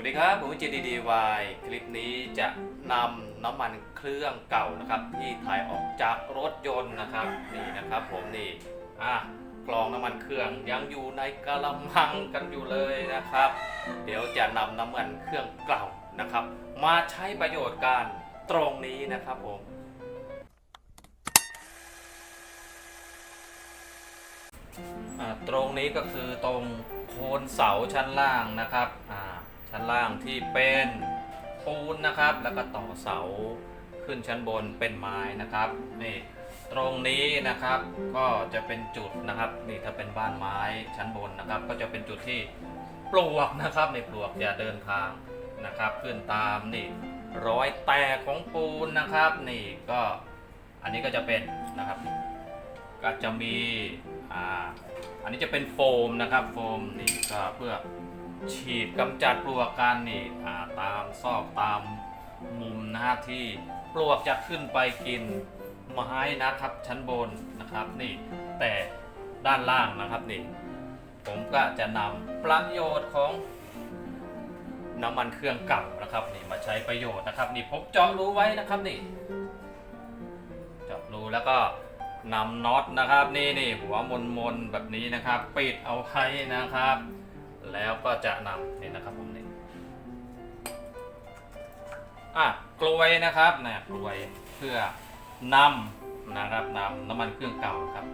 วัสดีครับผมจีดีดีวายคลิปนี้จะนำน้ำมันเครื่องเก่านะครับ ที่ถ่ายออกจากรถยนต์นะครับนี่นะครับ ผมนี่อะกรองน้ำมันเครื่องยังอยู่ในกระมังกันอยู่เลยนะครับ เดี๋ยวจะนำน้ำมันเครื่องเก่านะครับ มาใช้ประโยชน์การตรงนี้นะครับผมตรงนี้ก็คือตรงโคนเสาชั้นล่างนะครับอ่า ชั้นล่างที่เป็นปูนนะครับ แล้วก็ต่อเสาขึ้นชั้นบนเป็นไม้นะครับนี่ตรงนี้นะครับก็จะเป็นจุดนะครับนี่ถ้าเป็นบ้านไม้ชั้นบนนะครับ ก็จะเป็นจุดที่ปลวกนะครับในปลวกอย่าเดินทางนะครับ ขึ้นตามนี่รอยแตกของปูนนะครับ นี่ก็อันนี้ก็จะเป็นนะครับ ก็จะมีอ่าอันนี้จะเป็นโฟมนะครับ โฟมนี่ก็เพื่อ ฉีดกำจัดปลวกกันนี่ตามซอกตามมุมนะฮะที่ปลวกจะขึ้นไปกินไม้นะครับชั้นบนนะครับนี่แต่ด้านล่างนะครับนี่ผมก็จะนำประโยชน์ของน้ำมันเครื่องเก่านะครับนี่มาใช้ประโยชน์นะครับนี่ผมเจาะรูไว้นะครับนี่เจาะรูแล้วก็นำน็อตนะครับนี่นี่หัวมนมนแบบนี้นะครับ ปิดเอาไว้นะครับ แล้วก็จะนำนี่นะครับผมนี่อะกลวยนะครับนะกลวยเพื่อนำนะครับนำน้ำมันเครื่องเก่าครับ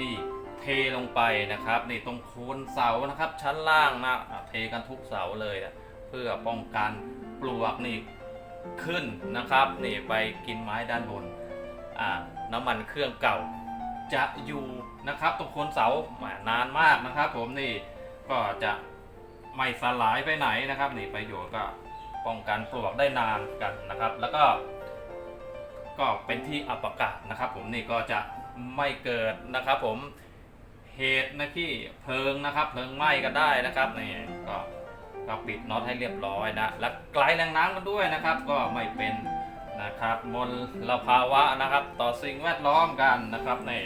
นี่เทลงไปนะครับนี่ตรงโคนเสานะครับ ชั้นล่างนะอะเทกันทุกเสาเลยนะเพื่อป้องกันปลวกนี่ขึ้นนะครับนี่ไปกินไม้ด้านบนอ่าน้ำมันเครื่องเก่าจะอยู่นะครับตรงโคนเสานานมากนะครับ ผมนี่ ก็จะไม่สลายไปไหนนะครับนี่ประโยชน์ก็ป้องกันปลวกได้นานกันนะครับ แล้วก็ ก็เป็นที่อับอากาศนะครับ ผมนี่ก็จะไม่เกิดนะครับ ผมเหตุนะที่เพลิงนะครับ เพลิงไหม้ก็ได้นะครับนี่ก็ก็ปิดน็อตให้เรียบร้อยนะและไกลแรงน้ำกันด้วยนะครับ ก็ไม่เป็นนะครับมลภาวะนะครับ ต่อสิ่งแวดล้อมกันนะครับนี่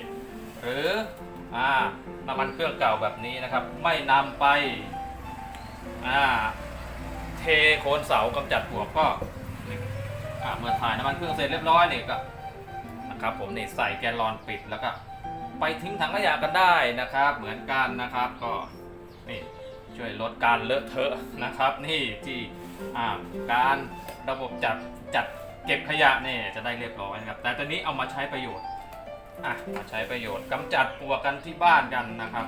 หรือ อ่าน้ำมันเครื่องเก่าแบบนี้นะครับ ไม่นำไปอ่าเทโคนเสากำจัดปลวกก็อ่าเมื่อถ่ายน้ำมันเครื่องเสร็จเรียบร้อยนี่ก็นะครับผมนี่ใส่แกลลอนปิดแล้วก็ ไปทิ้งถังขยะกันได้นะครับ เหมือนกันนะครับก็นี่ช่วยลดการเลอะเทอะนะครับ นี่ที่อ่าการระบบจัดจัดเก็บขยะเนี่ยจะได้เรียบร้อยนะครับ แต่ตอนนี้เอามาใช้ประโยชน์ อะมาใช้ประโยชน์กำจัดปลวกกันที่บ้านกันนะครับ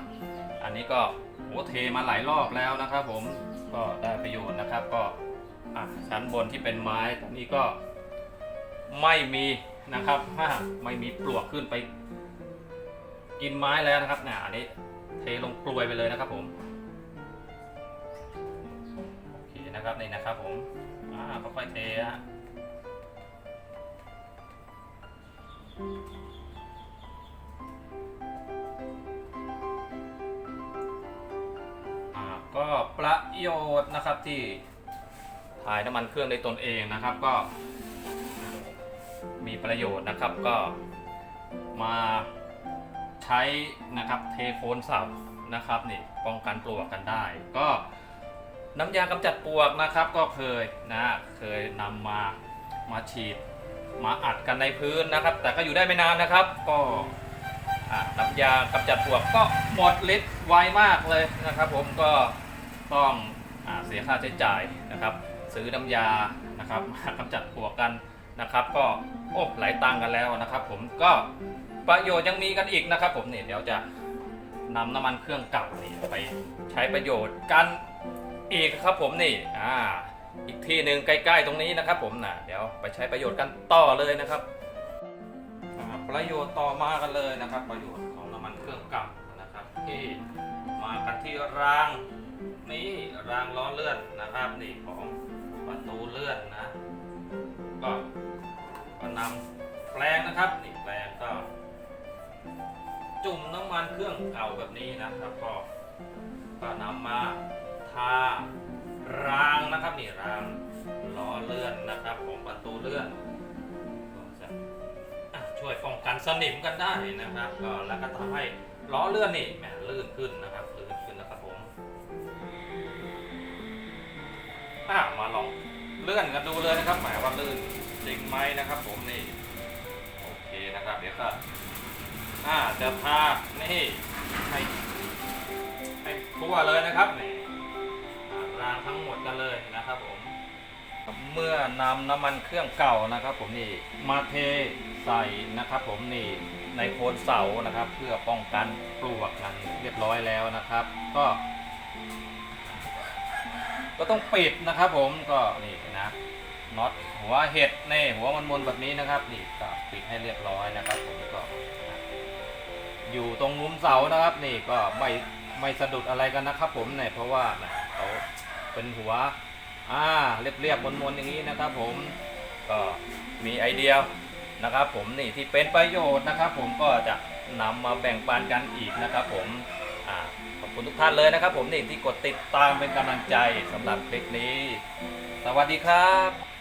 อันนี้ก็โอ้เทมาหลายรอบแล้วนะครับ ผมก็ได้ประโยชน์นะครับ ก็อะชั้นบนที่เป็นไม้ตอนนี้ก็ไม่มีนะครับอะไม่มีปลวกขึ้นไป กินไม้แล้วนะครับเนี่ยอันนี้เทลงกลวยไปเลยนะครับผมโอเคนะครับนี่นะครับผมอ่าค่อยๆเทฮะ ประโยชน์นะครับที่ถ่ายน้ำมันเครื่องในตนเองนะครับก็ มีประโยชน์นะครับก็มาใช้นะครับเทโคนเสานะครับนี่ป้องกันปลวกกันได้ ก็น้ำยากำจัดปลวกนะครับก็เคยนะเคยนำมามาฉีดมาอัดกันในพื้นนะครับ แต่ก็อยู่ได้ไม่นานนะครับ ก็น้ำยากำจัดปลวกก็หมดฤทธิ์ไวมากเลยนะครับ ผมก็ ต้องอเสียค่าใช้จ่ายนะครับ ซื้อน้ำยานะครับมากำจัดปลวกกันนะครับ ก็โอ้หลายตังกันแล้วนะครับ ผมก็ประโยชน์ยังมีกันอีกนะครับ ผมนี่เดี๋ยวจะนำน้ำมันเครื่องเก่านี่ไปใช้ประโยชน์กันอีกครับ ผมนี่อ่าอีกที่หนึ่งใกล้ๆตรงนี้นะครับ ผมนะเดี๋ยวไปใช้ประโยชน์กันต่อเลยนะครับประโยชน์ต่อมากันเลยนะครับ ประโยชน์ของน้ำมันเครื่องเก่านะครับที่มากันที่ราง นี้รางล้อเลื่อนนะครับนี่ของประตูเลื่อนนะ ก็ก็นำแปลงนะครับนี่แปลงก็ จุ่มน้ำมันเครื่องเก่าแบบนี้นะครับก็ก็นำมาทารางนะครับนี่รางล้อเลื่อนนะครับของประตูเลื่อนช่วยป้องกันสนิมกันได้นะครับก็แล้วก็ทำให้ล้อเลื่อนนี่แหมลื่นขึ้นนะครับ อะมาลองเลื่อนกันดูเลยนะครับ หมายว่าลื่นจริงไหมนะครับ ผมนี่โอเคนะครับ เดี๋ยวก็อ่าจะทานี่ให้ให้ทั่วเลยนะครับนี่รางทั้งหมดกันเลยนะครับผมเมื่อนำน้ำมันเครื่องเก่านะครับ ผมนี่มาเทใส่นะครับ ผมนี่ในโคนเสานะครับ เพื่อป้องกันปลวกกันเรียบร้อยแล้วนะครับ ก็ ก็ต้องปิดนะครับ ผมก็นี่นะน็อตหัวเห็ดเน่หัวมันมนแบบนี้นะครับนี่ก็ปิดให้เรียบร้อยนะครับ ผมก็อยู่ตรงมุมเสานะครับ นี่ก็ไม่ไม่สะดุดอะไรกันนะครับ ผมเนี่ยเพราะว่านะเขาเป็นหัวอ่าเรียบๆมนๆอย่างนี้นะครับ ผมก็มีไอเดียนะครับ ผมนี่ที่เป็นประโยชน์นะครับ ผมก็จะนำมาแบ่งปันกันอีกนะครับ ผมอ่า คุณทุกท่านเลยนะครับ ผมนี่ที่กดติดตามเป็นกำลังใจสำหรับคลิปนี้ สวัสดีครับ